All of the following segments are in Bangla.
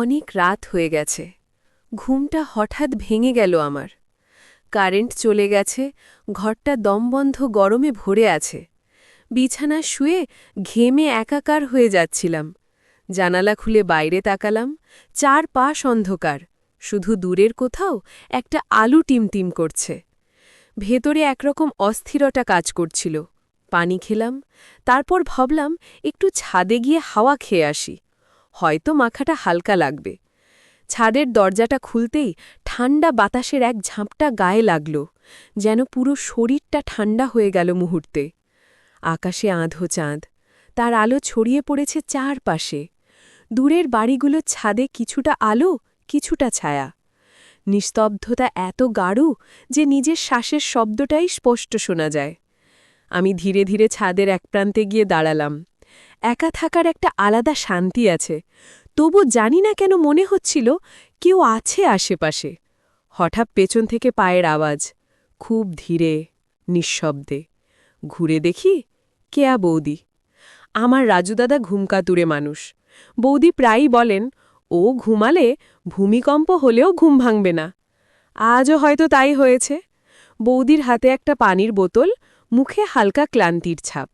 অনেক রাত হয়ে গেছে। ঘুমটা হঠাৎ ভেঙে গেল আমার। কারেন্ট চলে গেছে, ঘরটা দমবন্ধ গরমে ভরে আছে। বিছানা শুয়ে ঘেমে একাকার হয়ে যাচ্ছিলাম। জানালা খুলে বাইরে তাকালাম চার পাশ অন্ধকার। শুধু দূরের কোথাও একটা আলু টিমটিম করছে। ভেতরে একরকম অস্থিরতা কাজ করছিল। পানি খেলাম, তারপর ভাবলাম একটু ছাদে গিয়ে হাওয়া খেয়ে আসি। হয়তো মাখাটা হালকা লাগবে। ছাদের দরজাটা খুলতেই ঠান্ডা বাতাসের এক ঝাঁপটা গায়ে লাগল, যেন পুরো শরীরটা ঠান্ডা হয়ে গেল মুহূর্তে। আকাশে আঁধো চাঁদ, তার আলো ছড়িয়ে পড়েছে চারপাশে। দূরের বাড়িগুলো ছাদে কিছুটা আলো, কিছুটা ছায়া। নিস্তব্ধতা এত গাঢ় যে নিজের শ্বাসের শব্দটাই স্পষ্ট শোনা যায়। আমি ধীরে ধীরে ছাদের এক প্রান্তে গিয়ে দাঁড়ালাম। একা থাকার একটা আলাদা শান্তি আছে। তবু জানি না কেন মনে হচ্ছিল কেউ আছে আশেপাশে। হঠাৎ পেছন থেকে পায়ের আওয়াজ, খুব ধীরে, নিঃশব্দে। ঘুরে দেখি কেয়া বৌদি। আমার রাজুদাদা ঘুমকাতুরে মানুষ। বৌদি প্রায়ই বলেন, ও ঘুমালে ভূমিকম্প হলেও ঘুম ভাঙবে না। আজও হয়তো তাই হয়েছে। বৌদির হাতে একটা পানির বোতল, মুখে হালকা ক্লান্তির ছাপ।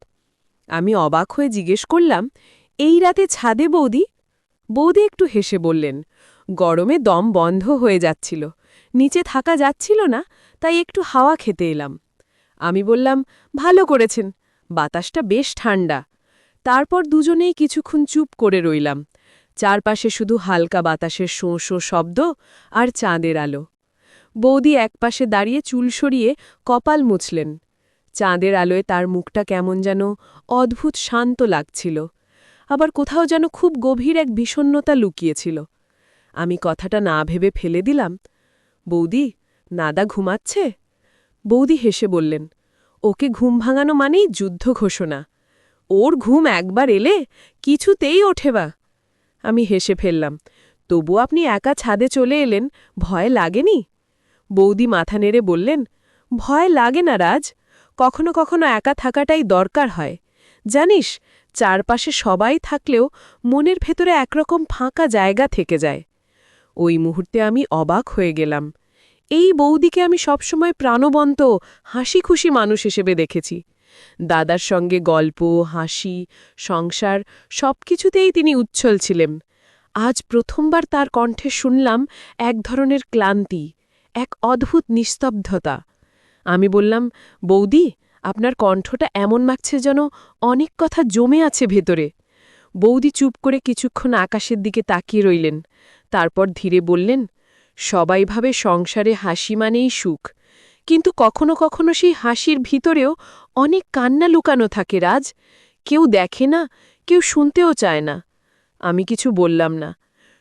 আমি অবাক হয়ে জিজ্ঞেস করলাম, এই রাতে ছাদে বৌদি? বৌদি একটু হেসে বললেন, গরমে দম বন্ধ হয়ে যাচ্ছিল। নিচে থাকা যাচ্ছিল না, তাই একটু হাওয়া খেতে এলাম। আমি বললাম, ভালো করেছেন, বাতাসটা বেশ ঠান্ডা। তারপর দুজনেই কিছুক্ষণ চুপ করে রইলাম। চারপাশে শুধু হালকা বাতাসের শোঁ শোঁ শব্দ আর চাঁদের আলো। বৌদি একপাশে দাঁড়িয়ে চুল সরিয়ে কপাল মুছলেন। চাঁদের আলোয় তার মুখটা কেমন যেন অদ্ভুত শান্ত লাগছিল, আবার কোথাও যেন খুব গভীর এক বিষণ্নতা লুকিয়েছিল। আমি কথাটা না ভেবে ফেলে দিলাম, বৌদি, নাদা ঘুমাচ্ছে? বৌদি হেসে বললেন, ওকে ঘুম ভাঙানো মানেই যুদ্ধ ঘোষণা। ওর ঘুম একবার এলে কিছুতেই ওঠে বা। আমি হেসে ফেললাম, তবু আপনি একা ছাদে চলে এলেন, ভয় লাগেনি? বৌদি মাথা নেড়ে বললেন, ভয় লাগে না রাজ কখনো কখনো একা থাকাটাই দরকার হয়। জানিস, চারপাশে সবাই থাকলেও মনের ভেতরে একরকম ফাঁকা জায়গা থেকে যায়। ওই মুহূর্তে আমি অবাক হয়ে গেলাম। এই বৌদিকে আমি সবসময় প্রাণবন্ত হাসি খুশি মানুষ হিসেবে দেখেছি। দাদার সঙ্গে গল্প, হাসি, সংসার সবকিছুতেই তিনি উচ্ছল ছিলেন। আজ প্রথমবার তার কণ্ঠে শুনলাম এক ধরনের ক্লান্তি, এক অদ্ভুত নিস্তব্ধতা। আমি বললাম, বৌদি, আপনার কণ্ঠটা এমন মাগছে যেন অনেক কথা জমে আছে ভেতরে। বৌদি চুপ করে কিছুক্ষণ আকাশের দিকে তাকিয়ে রইলেন। তারপর ধীরে বললেন, সবাই ভাবে সংসারে হাসি মানেই সুখ। কিন্তু কখনো কখনো সেই হাসির ভিতরেও অনেক কান্না লুকানো থাকে, রাজ। কেউ দেখে না, কেউ শুনতেও চায় না। আমি কিছু বললাম না।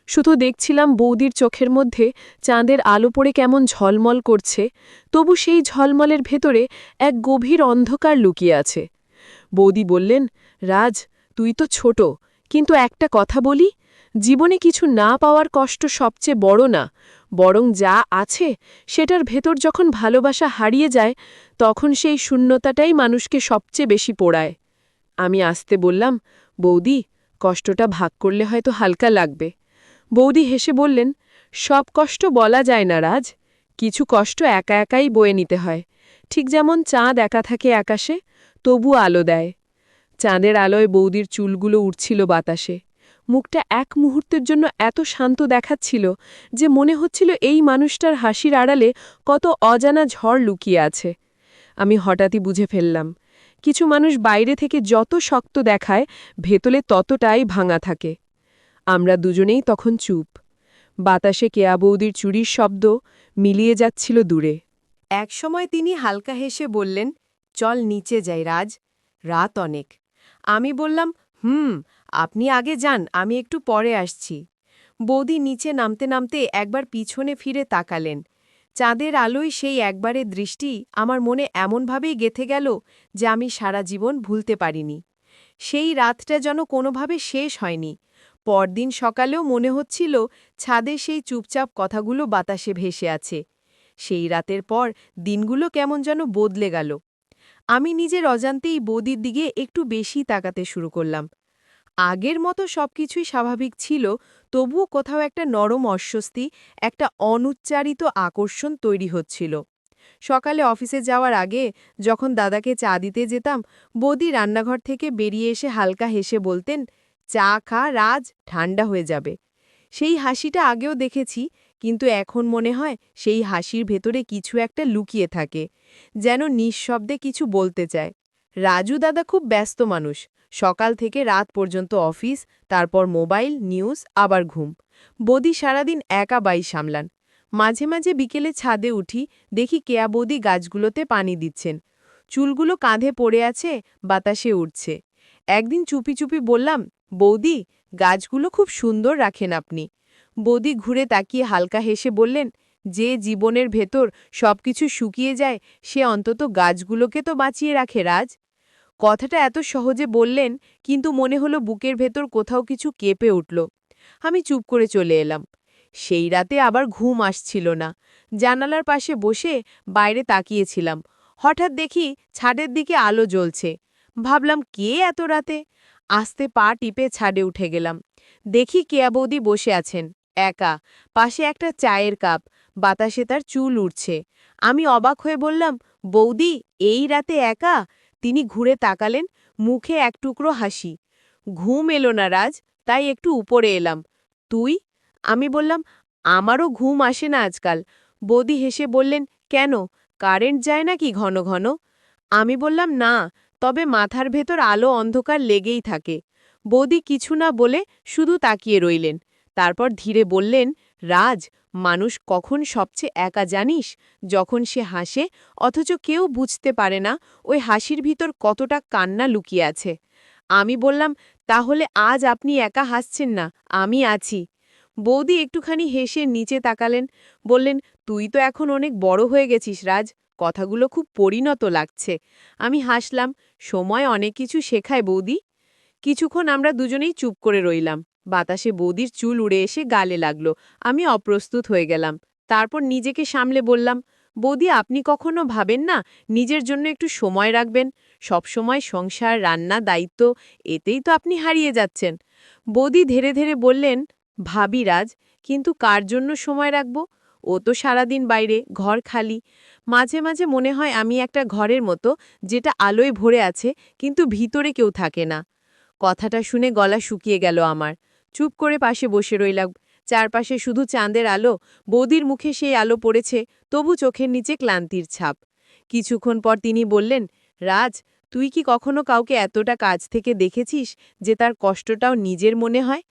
শুধু দেখছিলাম বৌদির চোখের মধ্যে চাঁদের আলো পড়ে কেমন ঝলমল করছে, তবু সেই ঝলমলের ভেতরে এক গভীর অন্ধকার লুকিয়ে আছে। বৌদি বললেন, রাজ, তুই তো ছোট, কিন্তু একটা কথা বলি, জীবনে কিছু না পাওয়ার কষ্ট সবচেয়ে বড় না, বরং যা আছে সেটার ভেতর যখন ভালোবাসা হারিয়ে যায়, তখন সেই শূন্যতাটাই মানুষকে সবচেয়ে বেশি পোড়ায়। আমি আসতে বললাম, বৌদি, কষ্টটা ভাগ করলে হয়তো হালকা লাগবে। বৌদি হেসে বললেন, সব কষ্ট বলা যায় না রাজ, কিছু কষ্ট একা একাই বয়ে নিতে হয়। ঠিক যেমন চাঁদ একা থাকে আকাশে তবু আলো দেয়। চাঁদের আলোয় বৌদির চুলগুলো উঠছিল বাতাসে। মুখটা এক মুহূর্তের জন্য এত শান্ত দেখাচ্ছিল যে মনে হচ্ছিল এই মানুষটার হাসির আড়ালে কত অজানা ঝড় লুকিয়ে আছে। আমি হঠাৎই বুঝে ফেললাম, কিছু মানুষ বাইরে থেকে যত শক্ত দেখায়, ভেতলে ততটাই ভাঙা থাকে। আমরা দুজনেই তখন চুপ। বাতাসে কেয়া বৌদির চুরির শব্দ মিলিয়ে যাচ্ছিল দূরে। একসময় তিনি হালকা হেসে বললেন, চল নিচে যাই রাজ, রাত অনেক। আমি বললাম, হুম, আপনি আগে যান, আমি একটু পরে আসছি। বৌদি নিচে নামতে নামতে একবার পিছনে ফিরে তাকালেন। চাঁদের আলোয় সেই একবারের দৃষ্টি আমার মনে এমনভাবেই গেথে গেল যে আমি সারা জীবন ভুলতে পারিনি। সেই রাতটা যেন কোনোভাবে শেষ হয়নি। পরদিন সকালেও মনে হচ্ছিল ছাদে সেই চুপচাপ কথাগুলো বাতাসে ভেসে আছে। সেই রাতের পর দিনগুলো কেমন যেন বদলে গেল। আমি নিজের অজান্তেই বৌদির দিকে একটু বেশি তাকাতে শুরু করলাম। আগের মতো সবকিছুই স্বাভাবিক ছিল, তবুও কোথাও একটা নরম অস্বস্তি, একটা অনুচ্চারিত আকর্ষণ তৈরি হচ্ছিল। সকালে অফিসে যাওয়ার আগে যখন দাদাকে চা দিতে যেতাম, বৌদি রান্নাঘর থেকে বেরিয়ে এসে হালকা হেসে বলতেন চা খা, রাজ ঠান্ডা হয়ে যাবে। সেই হাসিটা আগেও দেখেছি, কিন্তু এখন মনে হয় সেই হাসির ভেতরে কিছু একটা লুকিয়ে থাকে, যেন নিঃশব্দে কিছু বলতে চায়। রাজু দাদা খুব ব্যস্ত মানুষ। সকাল থেকে রাত পর্যন্ত অফিস, তারপর মোবাইল, নিউজ, আবার ঘুম। বদি সারাদিন একা বাই সামলান। মাঝে মাঝে বিকেলে ছাদে উঠি, দেখি কেয়া বৌদি গাছগুলোতে পানি দিচ্ছেন। চুলগুলো কাঁধে পড়ে আছে, বাতাসে উঠছে একদিন চুপি চুপি বললাম বৌদি, গাছগুলো খুব সুন্দর রাখেন আপনি। বৌদি ঘুরে তাকিয়ে হালকা হেসে বললেন, যে জীবনের ভেতর সবকিছু শুকিয়ে যায়, সে অন্তত গাছগুলোকে তো বাঁচিয়ে রাখে রাজ। কথাটা এত সহজে বললেন, কিন্তু মনে হলো বুকের ভেতর কোথাও কিছু কেঁপে উঠল। আমি চুপ করে চলে এলাম। সেই রাতে আবার ঘুম আসছিল না। জানালার পাশে বসে বাইরে তাকিয়েছিলাম। হঠাৎ দেখি ছাদের দিকে আলো জ্বলছে। ভাবলাম, কে এত রাতে? আস্তে পা টিপে ছাদে উঠে গেলাম। দেখি কেয়া বৌদি বসে আছেন। একা। পাশে একটা চায়ের কাপ। বাতাসে তার চুল উঠছে আমি অবাক হয়ে বললাম, বৌদি, এই রাতে একা? তিনি ঘুরে তাকালেন, মুখে এক টুকরো হাসি। ঘুম এলো না রাজ, তাই একটু উপরে এলাম। তুই? আমি বললাম, আমারও ঘুম আসে না আজকাল। বৌদি হেসে বললেন, কেন? কারেন্ট যায় নাকি ঘন ঘন? আমি বললাম, না তবে মাথার ভেতর আলো অন্ধকার লেগেই থাকে। বৌদি কিছু না বলে শুধু তাকিয়ে রইলেন। তারপর ধীরে বললেন, রাজ, মানুষ কখন সবচেয়ে একা জানিস? যখন সে হাসে, অথচ কেউ বুঝতে পারে না ওই হাসির ভিতর কতটা কান্না লুকিয়ে আছে। আমি বললাম, তাহলে আজ আপনি একা হাসছেন না, আমি আছি। বৌদি একটুখানি হেসে নিচে তাকালেন, বললেন, তুই তো এখন অনেক বড় হয়ে গেছিস, রাজ। কথাগুলো খুব পরিণত লাগছে। আমি হাসলাম, সময় অনেক কিছু শেখায় বৌদি। কিছুক্ষণ আমরা দুজনেই চুপ করে রইলাম। বাতাসে বৌদির চুল উড়ে এসে গালে লাগল। আমি অপ্রস্তুত হয়ে গেলাম। তারপর নিজেকে সামলে বললাম, বৌদি, আপনি কখনো ভাবেন না নিজের জন্য একটু সময় রাখবেন? সবসময় সংসার, রান্না, দায়িত্ব, এতেই তো আপনি হারিয়ে যাচ্ছেন। বৌদি ধীরে ধীরে বললেন, ভাবি রাজ, কিন্তু কার জন্য সময় রাখব? ও তো সারাদিন বাইরে, ঘর খালি। মাঝে মাঝে মনে হয় আমি একটা ঘরের মতো, যেটা আলোয় ভরে আছে, কিন্তু ভিতরে কেউ থাকে না। কথাটা শুনে গলা শুকিয়ে গেল আমার। চুপ করে পাশে বসে রইলাম। চারপাশে শুধু চাঁদের আলো, বৌদির মুখে সেই আলো পড়েছে, তবু চোখের নিচে ক্লান্তির ছাপ। কিছুক্ষণ পর তিনি বললেন, রাজ, তুই কি কখনো কাউকে এতটা কাজ থেকে দেখেছিস, যে তার কষ্টটাও নিজের মনে হয়?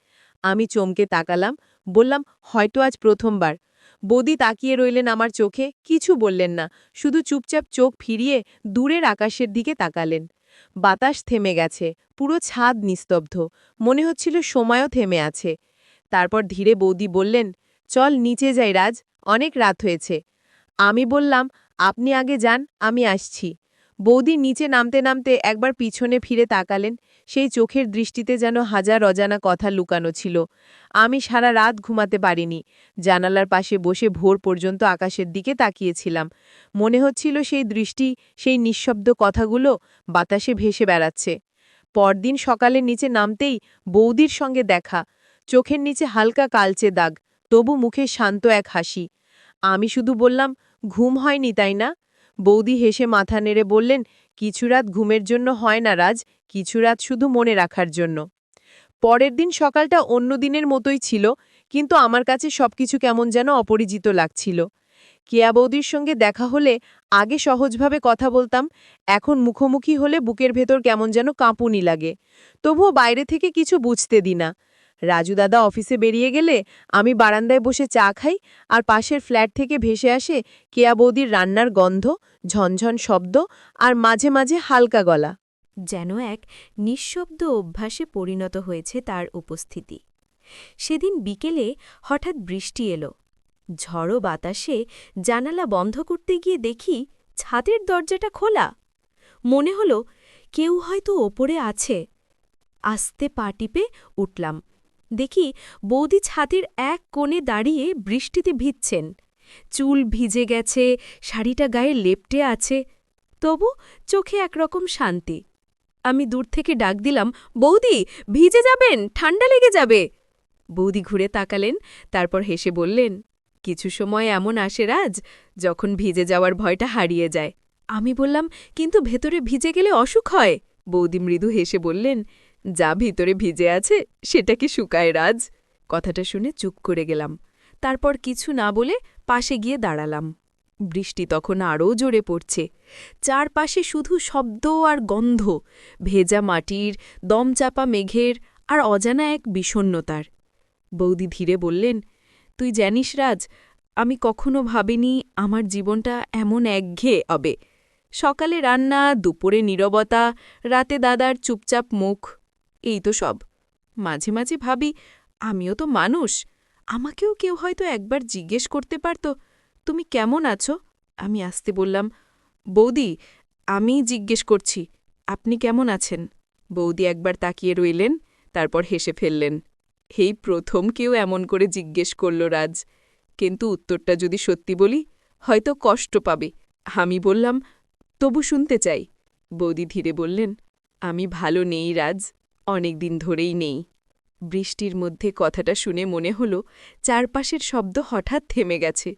আমি চমকে তাকালাম, বললাম, হয়তো আজ প্রথমবার। বৌদি তাকিয়ে রইলেন আমার চোখে, কিছু বললেন না, শুধু চুপচাপ চোখ ফিরিয়ে দূরের আকাশের দিকে তাকালেন। বাতাস থেমে গেছে, পুরো ছাদ নিস্তব্ধ, মনে হচ্ছিল সময়ও থেমে আছে। তারপর ধীরে বৌদি বললেন, চল, নিচে যাই রাজ, অনেক রাত হয়েছে। আমি বললাম, আপনি আগে যান, আমি আসছি। বৌদি নিচে নামতে নামতে একবার পিছনে ফিরে তাকালেন, সেই চোখের দৃষ্টিতে যেন হাজার অজানা কথা লুকানো ছিল। আমি সারা রাত ঘুমাতে পারিনি। জানালার পাশে বসে ভোর পর্যন্ত আকাশের দিকে তাকিয়েছিলাম। মনে হচ্ছিল সেই দৃষ্টি, সেই নিঃশব্দ কথাগুলো বাতাসে ভেসে বেড়াচ্ছে। পরদিন সকালে নিচে নামতেই বৌদির সঙ্গে দেখা। চোখের নিচে হালকা কালচে দাগ, তবু মুখে শান্ত এক হাসি। আমি শুধু বললাম, ঘুম হয়নি, তাই না? বৌদি হেসে মাথা নেড়ে বললেন, কিছু রাত ঘুমের জন্য হয় না রাজ, কিছু রাত শুধু মনে রাখার জন্য। পরের দিন সকালটা অন্য দিনের মতোই ছিল, কিন্তু আমার কাছে সবকিছু কেমন যেন অপরিচিত লাগছিল। কেয়া বৌদির সঙ্গে দেখা হলে আগে সহজভাবে কথা বলতাম, এখন মুখোমুখি হলে বুকের ভেতর কেমন যেন কাঁপুনি লাগে। তবুও বাইরে থেকে কিছু বুঝতে দি না রাজু দাদা অফিসে বেরিয়ে গেলে আমি বারান্দায় বসে চা খাই আর পাশের ফ্ল্যাট থেকে ভেসে আসে কেয়া বৌদির রান্নার গন্ধ, ঝনঝন শব্দ আর মাঝে মাঝে হালকা গলা। যেন এক নিঃশব্দ অভ্যাসে পরিণত হয়েছে তার উপস্থিতি। সেদিন বিকেলে হঠাৎ বৃষ্টি এলো। ঝড়ো বাতাসে জানালা বন্ধ করতে গিয়ে দেখি ছাদের দরজাটা খোলা। মনে হলো কেউ হয়তো ওপরে আছে। আস্তে পা টিপে উঠলাম। দেখি বৌদি ছাদের এক কোণে দাঁড়িয়ে বৃষ্টিতে ভিজছেন। চুল ভিজে গেছে, শাড়িটা গায়ে লেপটে আছে, তবু চোখে একরকম শান্তি। আমি দূর থেকে ডাক দিলাম, বৌদি, ভিজে যাবেন ঠান্ডা লেগে যাবে। বৌদি ঘুরে তাকালেন, তারপর হেসে বললেন, কিছু সময় এমন আসে রাজ, যখন ভিজে যাওয়ার ভয়টা হারিয়ে যায়। আমি বললাম, কিন্তু ভেতরে ভিজে গেলে অসুখ হয়? বৌদি মৃদু হেসে বললেন যা ভিতরে ভিজে আছে, সেটা কি শুকায় রাজ? কথাটা শুনে চুপ করে গেলাম। তারপর কিছু না বলে পাশে গিয়ে দাঁড়ালাম। বৃষ্টি তখন আরও জোরে পড়ছে। চারপাশে শুধু শব্দ আর গন্ধ, ভেজা মাটির, দমচাপা মেঘের আর অজানা এক বিষণ্নতার বৌদি ধীরে বললেন, তুই জানিস রাজ, আমি কখনো ভাবিনি আমার জীবনটা এমন একঘেয়ে হবে। সকালে রান্না, দুপুরে নীরবতা, রাতে দাদার চুপচাপ মুখ এই তো সব। মাঝে মাঝে ভাবি, আমিও তো মানুষ, আমাকেও কেউ হয়তো একবার জিজ্ঞেস করতে পারত, তুমি কেমন আছো? আমি আসতে বললাম, বৌদি, আমি জিজ্ঞেস করছি, আপনি কেমন আছেন? বৌদি একবার তাকিয়ে রইলেন, তারপর হেসে ফেললেন, এই প্রথম কেউ এমন করে জিজ্ঞেস করল রাজ, কিন্তু উত্তরটা যদি সত্যি বলি, হয়তো কষ্ট পাবে। আমি বললাম, তবু শুনতে চাই। বৌদি ধীরে বললেন, আমি ভালো নেই রাজ। অনেক দিন ধরেই নেই। বৃষ্টির মধ্যে কথাটা শুনে মনে হল চারপাশের শব্দ হঠাৎ থেমে গেছে।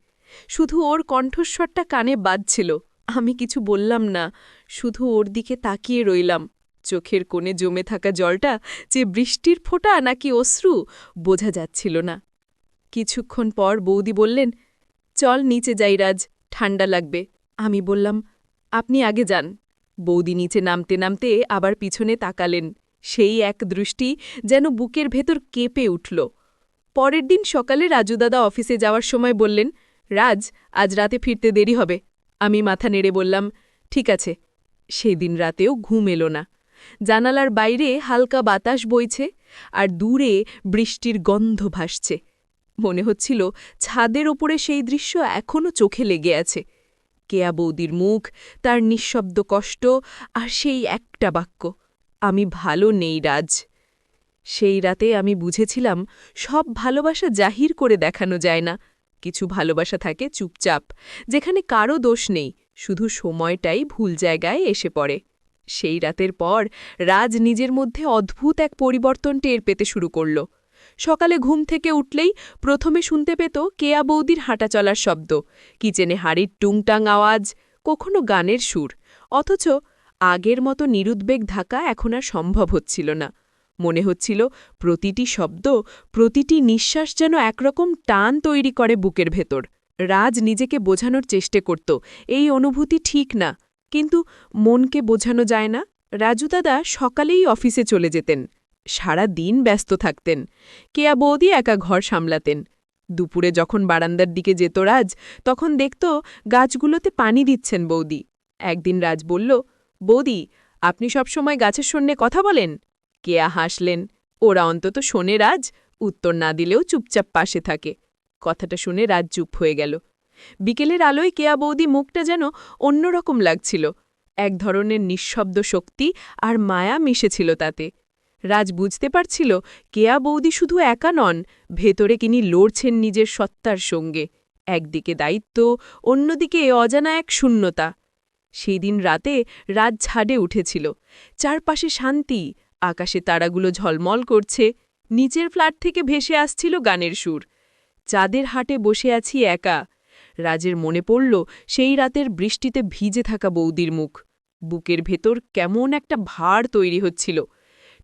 শুধু ওর কণ্ঠস্বরটা কানে বাজছিল। আমি কিছু বললাম না, শুধু ওর দিকে তাকিয়ে রইলাম। চোখের কোণে জমে থাকা জলটা যে বৃষ্টির ফোঁটা নাকি অশ্রু, বোঝা যাচ্ছিল না। কিছুক্ষণ পর বৌদি বললেন, চল নিচে যাই রাজ ঠান্ডা লাগবে। আমি বললাম, আপনি আগে যান। বৌদি নিচে নামতে নামতে আবার পিছনে তাকালেন। সেই এক দৃষ্টি যেন বুকের ভেতর কেঁপে উঠল। পরের দিন সকালে রাজুদাদা অফিসে যাওয়ার সময় বললেন, রাজ, আজ রাতে ফিরতে দেরি হবে। আমি মাথা নেড়ে বললাম, ঠিক আছে। সেই দিন রাতেও ঘুম এলো না। জানালার বাইরে হালকা বাতাস বইছে আর দূরে বৃষ্টির গন্ধ ভাসছে। মনে হচ্ছিল ছাদের ওপরে সেই দৃশ্য এখনও চোখে লেগে আছে। কেয়া বৌদির মুখ, তার নিঃশব্দ কষ্ট আর সেই একটা বাক্য। আমি ভালো নেই, রাজ। সেই রাতে আমি বুঝেছিলাম, সব ভালোবাসা জাহির করে দেখানো যায় না। কিছু ভালোবাসা থাকে চুপচাপ, যেখানে কারও দোষ নেই, শুধু সময়টাই ভুল জায়গায় এসে পড়ে। সেই রাতের পর, রাজ নিজের মধ্যে অদ্ভুত এক পরিবর্তন টের পেতে শুরু করল। সকালে ঘুম থেকে উঠলেই প্রথমে শুনতে পেত কেয়া বৌদির হাঁটা চলার শব্দ কিচেনে হাড়ির টুংটাং আওয়াজ, কখনো গানের সুর, অথচ আগের মতো নিরুদ্বেগ ধাকা এখন আর সম্ভব হচ্ছিল না। মনে হচ্ছিল প্রতিটি শব্দ, প্রতিটি নিঃশ্বাস যেন একরকম টান তৈরি করে বুকের ভেতর। রাজ নিজেকে বোঝানোর চেষ্টা করত, এই অনুভূতি ঠিক না, কিন্তু মনকে বোঝানো যায় না। রাজু দাদা সকালেই অফিসে চলে যেতেন, সারা দিন ব্যস্ত থাকতেন, কেয়া বৌদি একা ঘর সামলাতেন। দুপুরে যখন বারান্দার দিকে যেত রাজ, তখন দেখত গাছগুলোতে পানি দিচ্ছেন বৌদি। একদিন রাজ বলল বৌদি, আপনি সবসময় গাছের শূন্যে কথা বলেন? কেয়া হাসলেন। ওরা অন্তত শোনে রাজ, উত্তর না দিলেও চুপচাপ পাশে থাকে। কথাটা শুনে রাজ চুপ হয়ে গেল। বিকেলের আলোয় কেয়া বৌদি মুখটা যেন অন্যরকম লাগছিল। এক ধরনের নিঃশব্দ শক্তি আর মায়া মিশেছিল তাতে। রাজ বুঝতে পারছিল, কেয়া বৌদি শুধু একা নন, ভেতরে কিনি লড়ছেন নিজের সত্তার সঙ্গে। একদিকে দায়িত্ব, অন্যদিকে অজানা এক শূন্যতা। সেই দিন রাতে রাত ঝাড়ে উঠেছিল। চারপাশে শান্তি, আকাশে তারাগুলো ঝলমল করছে নিচের ফ্ল্যাট থেকে ভেসে আসছিল গানের সুর। চাঁদের হাটে বসে আছি একা। রাজের মনে পড়ল, সেই রাতের বৃষ্টিতে ভিজে থাকা বৌদির মুখ। বুকের ভেতর কেমন একটা ভার তৈরি হচ্ছিল।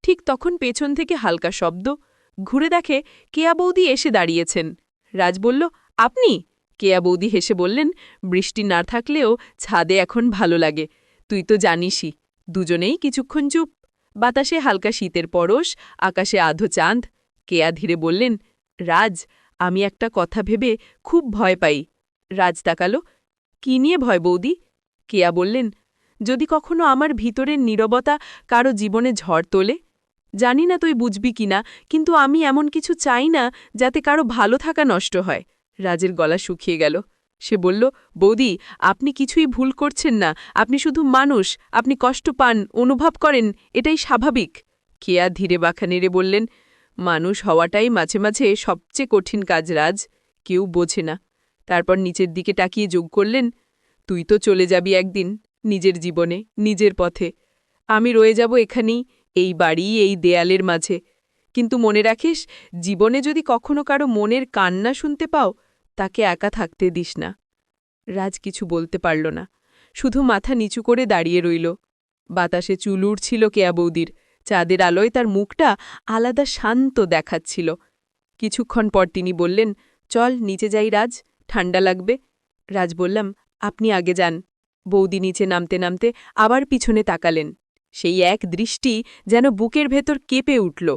ঠিক তখন পেছন থেকে হালকা শব্দ, ঘুরে দেখে কেয়া বৌদি এসে দাঁড়িয়েছেন। রাজ বলল, আপনি? কেয়া বৌদি হেসে বললেন, বৃষ্টি না থাকলেও ছাদে এখন ভালো লাগে। তুই তো জানিসই, দুজনেই কিছুক্ষণ চুপ। বাতাসে হালকা শীতের পরশ, আকাশে আধো চাঁদ। কেয়া ধীরে বললেন, রাজ, আমি একটা কথা ভেবে খুব ভয় পাই। রাজ তাকালো, কি নিয়ে ভয় বৌদি? কেয়া বললেন, যদি কখনো আমার ভিতরের নীরবতা কারও জীবনে ঝড় তোলে? জানি না তুই বুঝবি কিনা, কিন্তু আমি এমন কিছু চাই না যাতে কারও ভালো থাকা নষ্ট হয়। রাজের গলা শুকিয়ে গেল। সে বলল, বৌদি, আপনি কিছুই ভুল করছেন না। আপনি শুধু মানুষ। আপনি কষ্ট পান, অনুভব করেন, এটাই স্বাভাবিক। কেয়া ধীরে বাঁকা নেড়ে বললেন, মানুষ হওয়াটাই মাঝে মাঝে সবচেয়ে কঠিন কাজ, রাজ। কেউ বোঝে না। তারপর নিচের দিকে তাকিয়ে যোগ করলেন, তুই তো চলে যাবি একদিন, নিজের জীবনে, নিজের পথে। আমি রয়ে যাব এখানেই, এই বাড়ি, এই দেয়ালের মাঝে। কিন্তু মনে রাখিস, জীবনে যদি কখনো কারও মনের কান্না শুনতে পাও, তাকে একা থাকতে দিস না। রাজ কিছু বলতে পারল না। শুধু মাথা নিচু করে দাঁড়িয়ে রইল। বাতাসে চুল উড়ছিল কেয়া বৌদির। চাঁদের আলোয় তার মুখটা আলাদা শান্ত দেখাচ্ছিল। কিছুক্ষণ পর তিনি বললেন, চল, নিচে যাই রাজ ঠান্ডা লাগবে। রাজ বললাম, আপনি আগে যান। বৌদি নিচে নামতে নামতে আবার পিছনে তাকালেন। সেই এক দৃষ্টি যেন বুকের ভেতর কেঁপে উঠল।